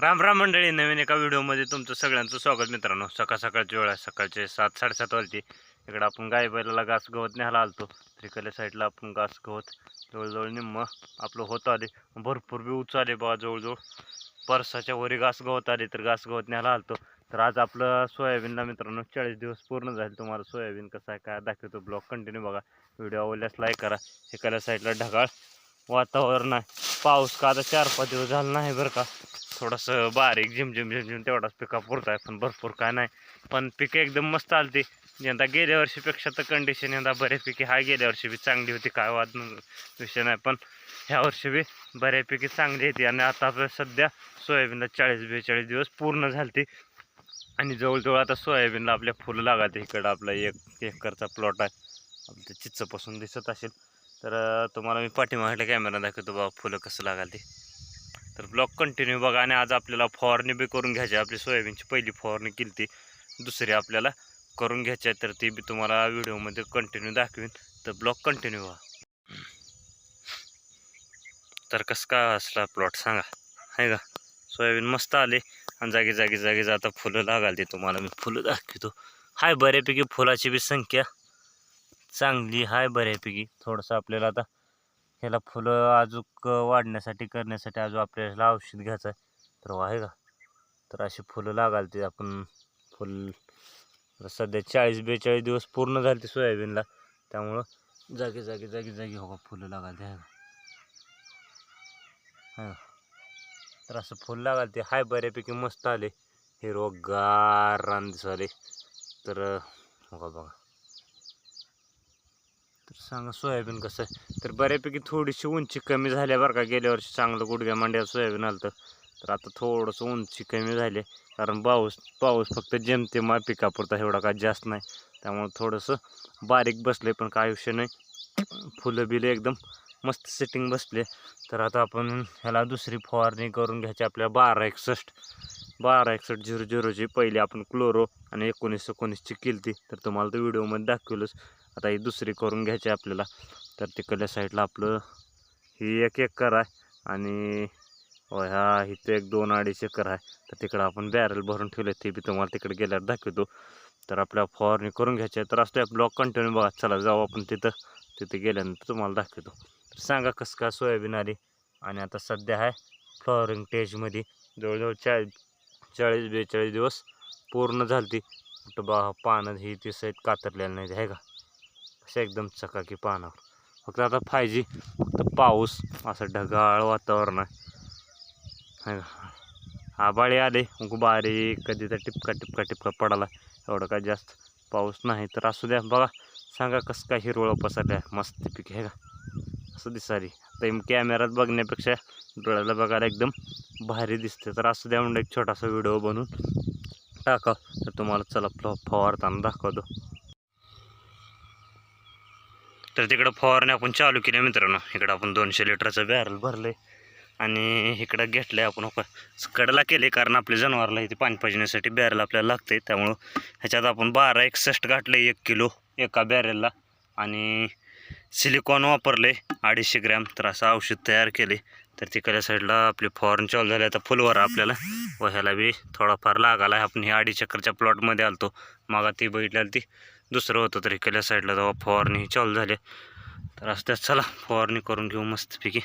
राम राम मंडळी नवीन एका व्हिडिओमध्ये तुमचं सगळ्यांचं स्वागत मित्रांनो. सकाळ सकाळची वेळ आहे सकाळचे सात साडेसात वाजते इकडं आपण गाय बैलाला घास गवत न्यायला आलतो. त्रिकल्या साईडला आपण घास गवत जवळजवळ निम्म आपलं होत आले. भरपूर बी उच आले बा जवळजवळ. परसाच्या वरी घास गवत आले तर घास गवत न्यायला आलतो. तर आज आपलं सोयाबीनला मित्रांनो चाळीस दिवस पूर्ण झाले. तुम्हाला सोयाबीन कसं आहे काय दाखवतो ब्लॉग कंटिन्यू बघा. व्हिडिओ आवडल्यास लाईक करा. एकाल्या साईडला ढगाळ वातावरण आहे. पाऊस का आता चार पाच दिवस झाला नाही बरं का. थोडंसं बारीक झिमझिम झिमझिम तेवढाच पिका पुरताय आहे पण भरपूर काय नाही. पण पिकं एकदम मस्त आलती. यंदा गेल्या वर्षीपेक्षा तर कंडिशन यंदा बऱ्यापैकी हाय. गेल्या वर्षी बी चांगली होती काय वाद विषय नाही. पण ह्या वर्षी बी बऱ्यापैकी चांगली होती आणि आता आपल्या सध्या सोयाबीनला चाळीस बेचाळीस दिवस पूर्ण झालती. आणि जवळजवळ आता सोयाबीनला आपल्या फुलं लागत इकडं आपला एक एकरचा प्लॉट आहे. आपलं चिच्चपासून दिसत असेल. तर तुम्हाला मी पाठीमागल्या कॅमेरा दाखवतो बाबा फुलं कसं लागाल ते. तर ब्लॉक कंटिन्यू बघा आणि आज आपल्याला फवारणी बी करून घ्यायची आपली सोयाबीनची पहिली फवारणी केली ती दुसरी आपल्याला करून घ्यायची आहे. तर ती बी तुम्हाला व्हिडिओमध्ये कंटिन्यू दाखवीन. तर ब्लॉक कंटिन्यू व्हा. तर कसं काय असला प्लॉट सांगा. आहे का? सोयाबीन मस्त आले. आणि जागी जागी जागी जाता फुलं लागाल तुम्हाला. मी फुलं दाखवतो. हाय बऱ्यापैकी फुलाची बी संख्या चांगली. हाय बऱ्यापैकी. थोडंसं आपल्याला आता ह्याला फुलं अजूक वाढण्यासाठी करण्यासाठी अजून आपल्याला औषध घ्यायचं आहे तर आहे का? तर अशी फुलं लागाल ते आपण फुल सध्या चाळीस बेचाळीस दिवस पूर्ण झाले ते सोयाबीनला. त्यामुळं जागी जागी जागी जागी हो का फुलं लागाल ते आहे का? तर असं फुल लागाल ते हाय बऱ्यापैकी मस्त आले. हिरवगार रान दिसाले तर हो का बघा. तर सांगा सोयाबीन कसं आहे? तर बऱ्यापैकी थोडीशी उंची कमी झाल्या बरं का. गेल्या वर्षी चांगलं गुडघ्या मांड्या सोयाबीन आलं तर आता थोडंसं उंची कमी झाली कारण पाऊस पाऊस फक्त जेमतेम पिकापुरता एवढा काय जास्त नाही. त्यामुळं थोडंसं बारीक बसले पण काय विषय नाही. फुलं बिलं एकदम मस्त सेटिंग बसले. तर आता आपण ह्याला दुसरी फवारणी करून घ्यायची आपल्या बारा एकसष्ट. बारा एकसष्ट झिरो झिरोची पहिली आपण क्लोरो आणि एकोणीस एकोणीसची केली तर तुम्हाला तर व्हिडिओमध्ये दाखवलंच. आता ही दुसरी करून घ्यायची आपल्याला. तर तिकडल्या साईडला आपलं ही एक एकर आहे आणि ह्या इथं एक दोन अडीच एकर आहे. तर तिकडं आपण बॅरल भरून ठेवले ते बी तुम्हाला तिकडे गेल्यावर दाखवतो. तर आपल्या फवारणी करून घ्यायची आहे. तर असतो ब्लॉक कंटिन्यू बघा. चला जाऊ आपण तिथं. तिथे गेल्यानंतर तुम्हाला दाखवतो. तर सांगा कसं काय सोयाबीन आली? आणि आता सध्या आहे फ्लॉवरिंग टेजमध्ये जवळजवळ चाळीस चाळीस बेचाळीस दिवस पूर्ण झालती. कुठं बा पानं ही ती सहित कातरलेलं नाही आहे का? अशा एकदम चकाकी पानावर फक्त आता फाय जी फक्त पाऊस असं ढगाळ वातावरण आहे. का? आबाळे आले बारीक कधी तर टिपका टिपका टिपका पडाला. एवढं काय जास्त पाऊस नाही तर असू द्या. बघा सांगा कसं काय हिरवळ पसरल्या मस्त पीक आहे का? असं दिसारी आता कॅमेऱ्यात बघण्यापेक्षा डोळ्याला बघायला एकदम भारी दिसते. तर असू द्या म्हणून एक छोटासा व्हिडिओ बनवून टाका तर तुम्हाला चला फ्लॉ फवारताना दाखवतो. तर तिकडं फवारणी आपण चालू केली मित्रांनो. इकडं आपण दोनशे लिटरचं बॅरल भरले आणि इकडं घेतलं आपण आपण कडला केले कारण आपल्या जनावरला इथे पाणी पाजण्यासाठी बॅरल आपल्याला लागते त्यामुळं ह्याच्यात आपण बारा एकसष्ट घातलं एक किलो एका बॅरेलला आणि सिलिकॉन वापरले अडीचशे ग्रॅम. तर असं औषध तयार केले तर तिकडल्या साईडला आपली फवारणी चालू झाली. आता फुलवर आपल्याला व ह्याला बी थोडाफार लागाला आहे. आपण हे अडीचक्करच्या प्लॉटमध्ये आलतो. मागा ती बघितल्याला ती दुसरं होतं तर इकडल्या साईडला जेव्हा फवारणी चालू झाली. तर असं त्यात चला फवारणी करून घेऊ मस्तपैकी.